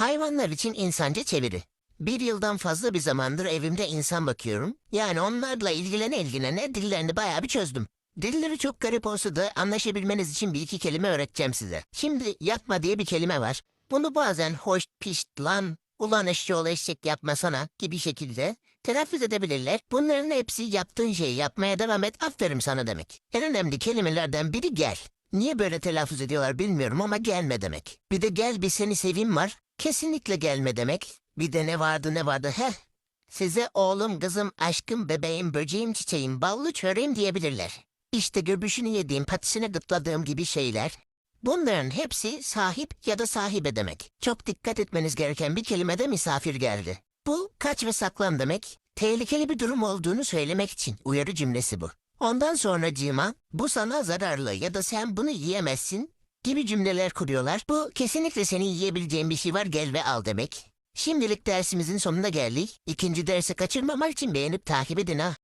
Hayvanlar için insanca çeviri. Bir yıldan fazla bir zamandır evimde insan bakıyorum. Yani onlarla ilgilene ilgilene dillerini bayağı bir çözdüm. Dilleri çok garip olsa da anlaşabilmeniz için bir iki kelime öğreteceğim size. Şimdi yapma diye bir kelime var. Bunu bazen hoş, pişt, lan, ulan eşşoğlu eşek yapmasana gibi şekilde telaffuz edebilirler. Bunların hepsi yaptığın şeyi yapmaya devam et aferin sana demek. En önemli kelimelerden biri gel. Niye böyle telaffuz ediyorlar bilmiyorum ama gelme demek. Bir de gel bir seni seveyim var. Kesinlikle gelme demek. Bir de ne vardı ne vardı heh. Size oğlum, kızım, aşkım, bebeğim, böceğim, çiçeğim, ballı çöreğim diyebilirler. İşte göbüşünü yediğim, patisine gıtladığım gibi şeyler. Bunların hepsi sahip ya da sahibe demek. Çok dikkat etmeniz gereken bir kelime de misafir geldi. Bu kaç ve saklan demek. Tehlikeli bir durum olduğunu söylemek için uyarı cümlesi bu. Ondan sonra cima bu sana zararlı ya da sen bunu yiyemezsin gibi cümleler kuruyorlar. Bu kesinlikle senin yiyebileceğin bir şey var gel ve al demek. Şimdilik dersimizin sonuna geldik. İkinci dersi kaçırmamak için beğenip takip edin ha.